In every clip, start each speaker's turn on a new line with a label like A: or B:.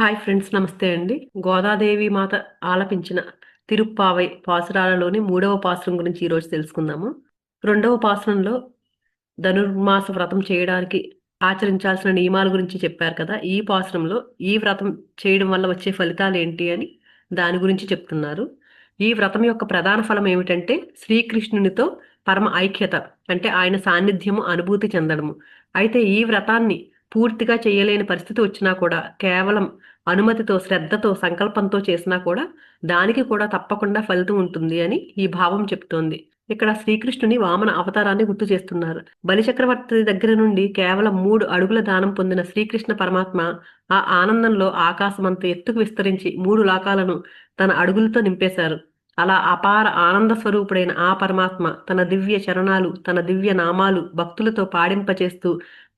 A: Hi friends నమస్తే అండి. గోదాదేవి మాత ఆలపించిన తిరుప్పావై పాసురాలలోని మూడవ పాసురం గురించి ఈరోజు తెలుసుకుందాము. రెండవ పాసురంలో ధనుర్మాస వ్రతం చేయడానికి ఆచరించాల్సిన నియమాల గురించి చెప్పారు కదా. ఈ పాసురంలో ఈ వ్రతం చేయడం వల్ల వచ్చే ఫలితాలు ఏంటి అని దాని గురించి చెప్తున్నారు. ఈ వ్రతం యొక్క ప్రధాన ఫలం ఏమిటంటే శ్రీకృష్ణునితో పరమ ఐక్యత అంటే ఆయన సాన్నిధ్యము అనుభూతి చెందడము. అయితే ఈ వ్రతాన్ని పూర్తిగా చేయలేని పరిస్థితి వచ్చినా కూడా కేవలం అనుమతితో శ్రద్ధతో సంకల్పంతో చేసినా కూడా దానికి కూడా తప్పకుండా ఫలితం ఉంటుంది అని ఈ భావం చెప్తోంది. ఇక్కడ శ్రీకృష్ణుని వామన అవతారాన్ని గుర్తు చేస్తున్నారు. బలిచక్రవర్తి దగ్గర నుండి కేవలం మూడు అడుగుల దానం పొందిన శ్రీకృష్ణ పరమాత్మ ఆ ఆనందంలో ఆకాశమంత ఎత్తుకు విస్తరించి మూడు లోకాలను తన అడుగులతో నింపేశారు. అలా అపార ఆనంద స్వరూపుడైన ఆ పరమాత్మ తన దివ్య చరణాలు తన దివ్య నామాలు భక్తులతో పాడింపచేస్తూ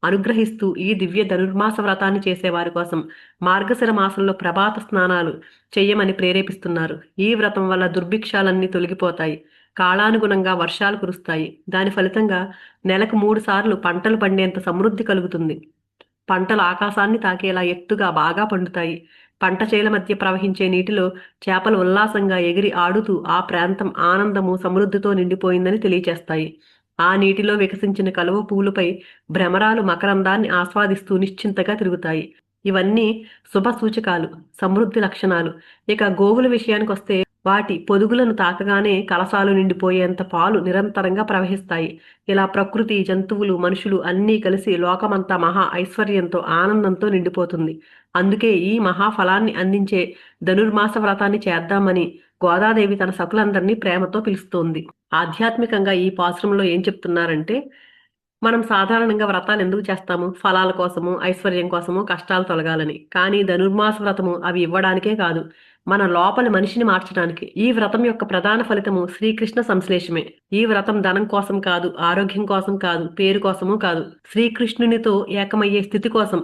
A: అనుగ్రహిస్తూ ఈ దివ్య ధనుర్మాస వ్రతాన్ని చేసేవారి కోసం మార్గశిర మాసంలో ప్రభాత స్నానాలు చెయ్యమని ప్రేరేపిస్తున్నారు. ఈ వ్రతం వల్ల దుర్భిక్షాలన్నీ తొలగిపోతాయి. కాలానుగుణంగా వర్షాలు కురుస్తాయి. దాని ఫలితంగా నెలకు మూడు సార్లు పంటలు పండేంత సమృద్ధి కలుగుతుంది. పంటలు ఆకాశాన్ని తాకేలా ఎత్తుగా బాగా పండుతాయి. పంట చేల మధ్య ప్రవహించే నీటిలో చేపలు ఉల్లాసంగా ఎగిరి ఆడుతూ ఆ ప్రాంతం ఆనందము సమృద్ధితో నిండిపోయిందని తెలియచేస్తాయి. ఆ నీటిలో వికసించిన కలువ పూలపై భ్రమరాలు మకరందాన్ని ఆస్వాదిస్తూ నిశ్చింతగా తిరుగుతాయి. ఇవన్నీ శుభ సూచకాలు సమృద్ధి లక్షణాలు. ఇక గోవుల విషయానికి వస్తే వాటి పొదుగులను తాకగానే కలసాలు నిండిపోయేంత పాలు నిరంతరంగా ప్రవహిస్తాయి. ఇలా ప్రకృతి జంతువులు మనుషులు అన్నీ కలిసి లోకమంతా మహా ఐశ్వర్యంతో ఆనందంతో నిండిపోతుంది. అందుకే ఈ మహాఫలాన్ని అందించే ధనుర్మాస వ్రతాన్ని చేద్దామని గోదాదేవి తన సకులందరినీ ప్రేమతో పిలుస్తోంది. ఆధ్యాత్మికంగా ఈ పాశ్రంలో ఏం చెప్తున్నారంటే మనం సాధారణంగా వ్రతాలు ఎందుకు చేస్తాము? ఫలాల కోసము ఐశ్వర్యం కోసము కష్టాలు తొలగాలని. కానీ ధనుర్మాస వ్రతము అవి ఇవ్వడానికే కాదు. మన లోపలి మనిషిని మార్చడానికి. ఈ వ్రతం యొక్క ప్రధాన ఫలితము శ్రీకృష్ణ సంశ్లేషమే. ఈ వ్రతం ధనం కోసం కాదు ఆరోగ్యం కోసం కాదు పేరు కోసము కాదు. శ్రీకృష్ణునితో ఏకమయ్యే స్థితి కోసం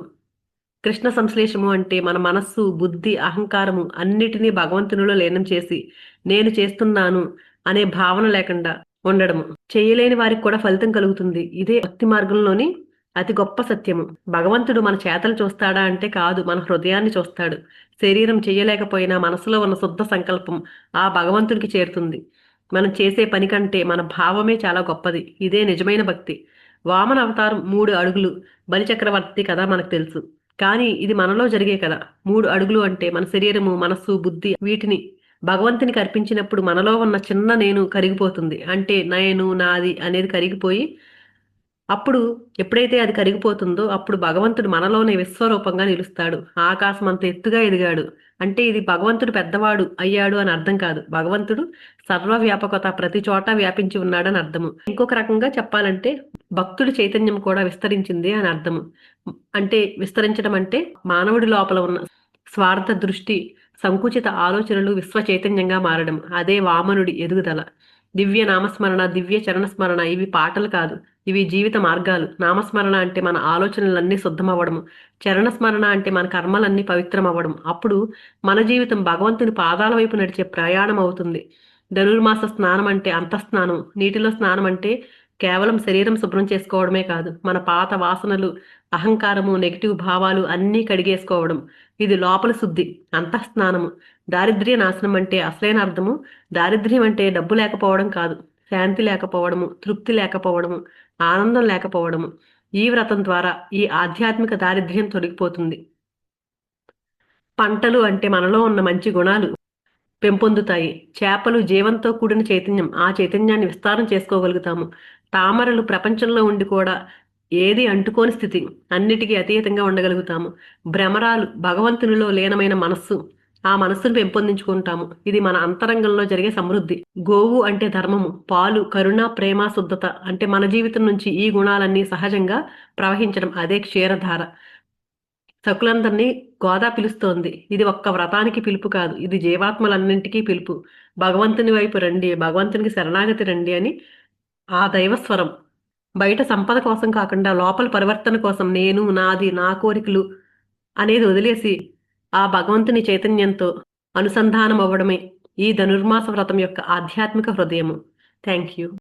A: కృష్ణ సంశ్లేషము అంటే మన మనస్సు బుద్ధి అహంకారము అన్నిటినీ భగవంతునిలో లీనం చేసి నేను చేస్తున్నాను అనే భావన లేకుండా ఉండడము. చేయలేని వారికి కూడా ఫలితం కలుగుతుంది. ఇదే భక్తి మార్గంలోని అతి గొప్ప సత్యము. భగవంతుడు మన చేతలు చూస్తాడా అంటే కాదు మన హృదయాన్ని చూస్తాడు. శరీరం చేయలేకపోయినా మనసులో ఉన్న శుద్ధ సంకల్పం ఆ భగవంతుడికి చేరుతుంది. మనం చేసే పని కంటే మన భావమే చాలా గొప్పది. ఇదే నిజమైన భక్తి. వామన అవతారం మూడు అడుగులు. బలిచక్రవర్తి కదా మనకు తెలుసు. కానీ ఇది మనలో జరిగే కదా మూడు అడుగులు అంటే మన శరీరము మనస్సు బుద్ధి వీటిని భగవంతునికి అర్పించినప్పుడు మనలో ఉన్న చిన్న నేను కరిగిపోతుంది. అంటే నేను నాది అనేది కరిగిపోయి అప్పుడు ఎప్పుడైతే అది కరిగిపోతుందో అప్పుడు భగవంతుడు మనలోనే విశ్వరూపంగా నిలుస్తాడు. ఆకాశం అంత ఎత్తుగా ఎదిగాడు. అంటే ఇది భగవంతుడు పెద్దవాడు అయ్యాడు అని అర్థం కాదు. భగవంతుడు సర్వవ్యాపకత ప్రతి చోట వ్యాపించి ఉన్నాడని అర్థము. ఇంకొక రకంగా చెప్పాలంటే భక్తుడి చైతన్యం కూడా విస్తరించింది అని అర్థము. అంటే విస్తరించడం అంటే మానవుడి లోపల ఉన్న స్వార్థ దృష్టి సంకుచిత ఆలోచనలు విశ్వ చైతన్యంగా మారడం అదే వామనుడి ఎదుగుదల. దివ్య నామస్మరణ దివ్య చరణస్మరణ ఇవి పాటలు కాదు ఇవి జీవిత మార్గాలు. నామస్మరణ అంటే మన ఆలోచనలన్నీ శుద్ధమవ్వడము చరణస్మరణ అంటే మన కర్మలన్నీ పవిత్రమవ్వడం అప్పుడు మన జీవితం భగవంతుని పాదాల వైపు నడిచే ప్రయాణం అవుతుంది ధనుర్మాస స్నానం అంటే అంతఃస్నానం నీటిలో స్నానం అంటే కేవలం శరీరం శుభ్రం చేసుకోవడమే కాదు మన పాత వాసనలు అహంకారము నెగిటివ్ భావాలు అన్నీ కడిగేసుకోవడం. ఇది లోపల శుద్ధి అంతఃస్నానము. దారిద్ర్య నాశనం అంటే అసలైన అర్థము. దారిద్ర్యం అంటే డబ్బు లేకపోవడం కాదు శాంతి లేకపోవడము తృప్తి లేకపోవడము ఆనందం లేకపోవడము. ఈ వ్రతం ద్వారా ఈ ఆధ్యాత్మిక దారిద్ర్యం తొలగిపోతుంది. పంటలు అంటే మనలో ఉన్న మంచి గుణాలు పెంపొందుతాయి. చేపలు జీవంతో కూడిన చైతన్యం ఆ చైతన్యాన్ని విస్తారం చేసుకోగలుగుతాము. తామరలు ప్రపంచంలో ఉండి కూడా ఏది అంటుకోని స్థితి అన్నిటికీ అతీతంగా ఉండగలుగుతాము. భ్రమరాలు భగవంతునిలో లీనమైన మనస్సు ఆ మనస్సును పెంపొందించుకుంటాము. ఇది మన అంతరంగంలో జరిగే సమృద్ధి. గోవు అంటే ధర్మము పాలు కరుణ ప్రేమ శుద్ధత అంటే మన జీవితం నుంచి ఈ గుణాలన్నీ సహజంగా ప్రవహించడం అదే క్షీరధార. సకులందరినీ గోదా పిలుస్తోంది. ఇది ఒక్క వ్రతానికి పిలుపు కాదు ఇది జీవాత్మలన్నింటికీ పిలుపు. భగవంతుని వైపు రండి భగవంతునికి శరణాగతి రండి అని ఆ దైవస్వరం. బయట సంపద కోసం కాకుండా లోపల పరివర్తన కోసం నేను నాది నా కోరికలు అనేది వదిలేసి ఆ భగవంతుని చైతన్యంతో అనుసంధానం అవ్వడమే ఈ ధనుర్మాస వ్రతం యొక్క ఆధ్యాత్మిక హృదయము. Thank you